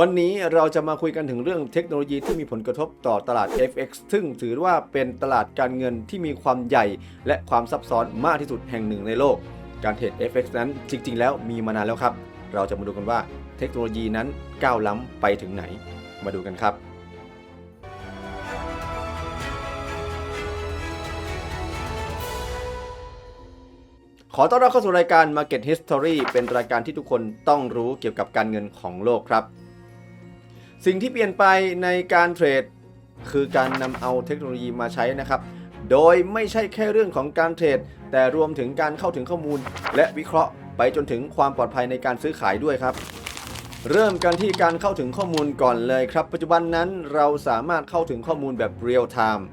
วันนี้เราจะมาคุยกันถึงเรื่องเทคโนโลยีที่มีผลกระทบต่อตลาด FX ซึ่งถือว่าเป็นตลาดการเงินที่มีความใหญ่ และความซับซ้อนมากที่สุดแห่งหนึ่งในโลก การเทรด FX นั้นจริง ๆ แล้วมีมานานแล้วครับ เราจะมาดูกันว่าเทคโนโลยีนั้นก้าวล้ำไปถึงไหน มาดูกันครับขอต้อนรับเข้าสู่รายการ Market History เป็นรายการที่ทุกคนต้องรู้เกี่ยวกับการเงินของโลกครับ สิ่งที่เปลี่ยนไปในการเทรด คือการนำเอาเทคโนโลยีมาใช้นะครับ โดยไม่ใช่แค่เรื่องของการเทรด แต่รวมถึงการเข้าถึงข้อมูล และวิเคราะห์ไปจนถึงความปลอดภัยในการซื้อขายด้วยครับ เริ่มกันที่การเข้าถึงข้อมูลก่อนเลยครับ ปัจจุบันนั้นเราสามารถเข้าถึงข้อมูลแบบเรียลไทม์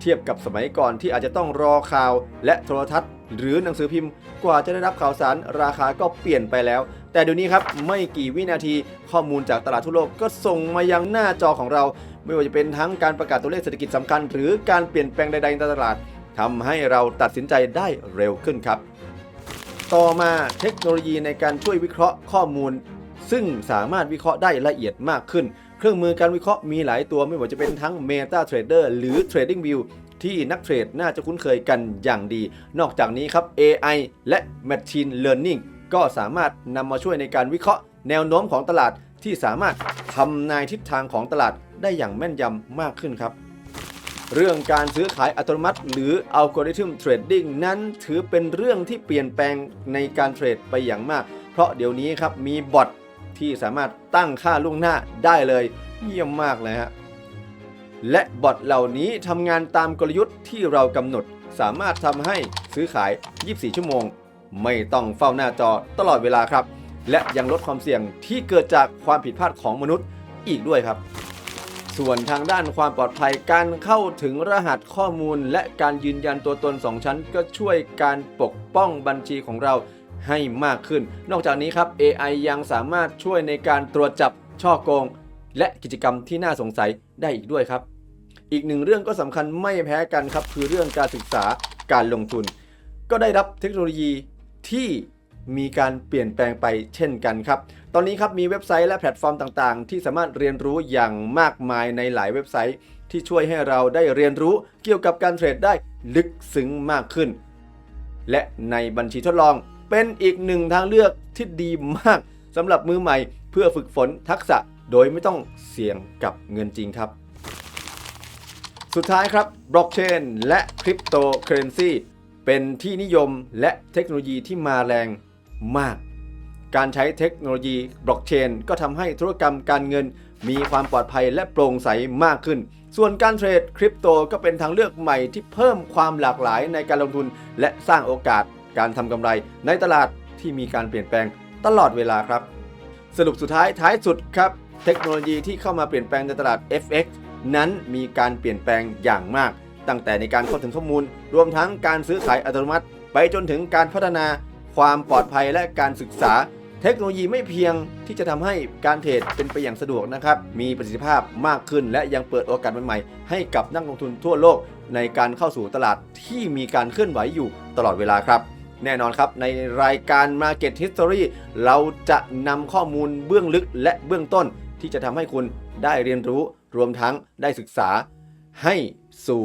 เทียบกับสมัยก่อนที่อาจจะต้องรอข่าวและโทรทัศน์ หรือหนังสือพิมพ์ กว่าจะได้รับข่าวสารราคาก็เปลี่ยนไปแล้ว แต่เดี๋ยวนี้ครับไม่กี่วินาทีข้อมูลจากตลาดทั่วโลกก็ส่งมายังหน้าจอของเรา ไม่ว่าจะเป็นทั้งการประกาศตัวเลขเศรษฐกิจสำคัญ หรือการเปลี่ยนแปลงใดๆในตลาดทำให้เราตัดสินใจได้เร็วขึ้นครับ ต่อมาเทคโนโลยีในการช่วยวิเคราะห์ข้อมูล ซึ่งสามารถวิเคราะห์ได้ละเอียดมากขึ้น เครื่องมือการวิเคราะห์มีหลายตัวไม่ว่าจะเป็นทั้ง MetaTrader หรือ TradingView ที่นักเทรดน่าจะคุ้นเคยกันอย่างดี นอกจากนี้ครับ AI และ Machine Learning ก็สามารถนำมาช่วยในการวิเคราะห์แนวโน้มของตลาดที่สามารถทำนายทิศทางของตลาดได้อย่างแม่นยำมากขึ้นครับ เรื่องการซื้อขายอัตโนมัติ หรืออัลกอริทึมเทรดดิ้งนั้นถือเป็นเรื่องที่เปลี่ยนแปลงในการเทรดไปอย่างมาก เพราะเดี๋ยวนี้ครับมีบอทที่สามารถตั้งค่าล่วงหน้าได้เลยเยี่ยมมากเลยฮะและบอทเหล่านี้ทำงานตามกลยุทธ์ที่เรากำหนด สามารถทำให้ซื้อขาย 24 ชั่วโมง ไม่ต้องเฝ้าหน้าจอตลอดเวลาครับ และยังลดความเสี่ยงที่เกิดจากความผิดพลาดของมนุษย์อีกด้วยครับ ส่วนทางด้านความปลอดภัยการเข้าถึงรหัสข้อมูล และการยืนยันตัวตน 2 ชั้น ก็ช่วยการปกป้องบัญชีของเราให้มากขึ้น นอกจากนี้ครับ AI ยังสามารถช่วยในการตรวจจับช่อโกง และกิจกรรมที่น่าสงสัยได้อีกด้วยครับ อีกหนึ่งเรื่องก็สำคัญไม่แพ้กันครับ คือเรื่องการศึกษาการลงทุน ก็ได้รับเทคโนโลยี ที่มีการเปลี่ยนแปลงไปเช่นกันครับ ตอนนี้ครับมีเว็บไซต์และแพลตฟอร์มต่างๆ ที่สามารถเรียนรู้อย่างมากมายในหลายเว็บไซต์ ที่ช่วยให้เราได้เรียนรู้เกี่ยวกับการเทรดได้ลึกซึ้งมากขึ้น และในบัญชีทดลองเป็นอีกหนึ่งทางเลือกที่ดีมากสำหรับมือใหม่เพื่อฝึกฝนทักษะโดยไม่ต้องเสี่ยงกับเงินจริงครับ สุดท้ายครับบล็อกเชนและคริปโตเคอเรนซี เป็นที่นิยมและเทคโนโลยีที่มาแรงมาก การใช้เทคโนโลยีบล็อกเชนก็ทำให้ธุรกรรมการเงินมีความปลอดภัยและโปร่งใสมากขึ้น ส่วนการเทรดคริปโตก็เป็นทางเลือกใหม่ที่เพิ่มความหลากหลายในการลงทุน และสร้างโอกาสการทำกำไรในตลาดที่มีการเปลี่ยนแปลงตลอดเวลาครับ สรุปสุดท้ายท้ายสุดครับ เทคโนโลยีที่เข้ามาเปลี่ยนแปลงในตลาด FX นั้นมีการเปลี่ยนแปลงอย่างมาก ตั้งแต่ในการเข้าถึงข้อมูล รวมทั้งการซื้อขายอัตโนมัติ ไปจนถึงการพัฒนา ความปลอดภัยและการศึกษา เทคโนโลยีไม่เพียงที่จะทำให้การเทรดเป็นไปอย่างสะดวกนะครับ มีประสิทธิภาพมากขึ้น และยังเปิดโอกาสใหม่ๆให้กับนักลงทุนทั่วโลก ในการเข้าสู่ตลาดที่มีการเคลื่อนไหวอยู่ตลอดเวลาครับแน่นอนครับ ในรายการ Market History เราจะนำข้อมูลเบื้องลึกและเบื้องต้น ที่จะทำให้คุณได้เรียนรู้รวมทั้งได้ศึกษาให้สู่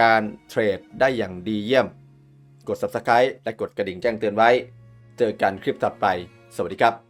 การเทรดได้อย่างดีเยี่ยม กด Subscribe และกดกระดิ่งแจ้งเตือนไว้ เจอกันคลิปถัดไป สวัสดีครับ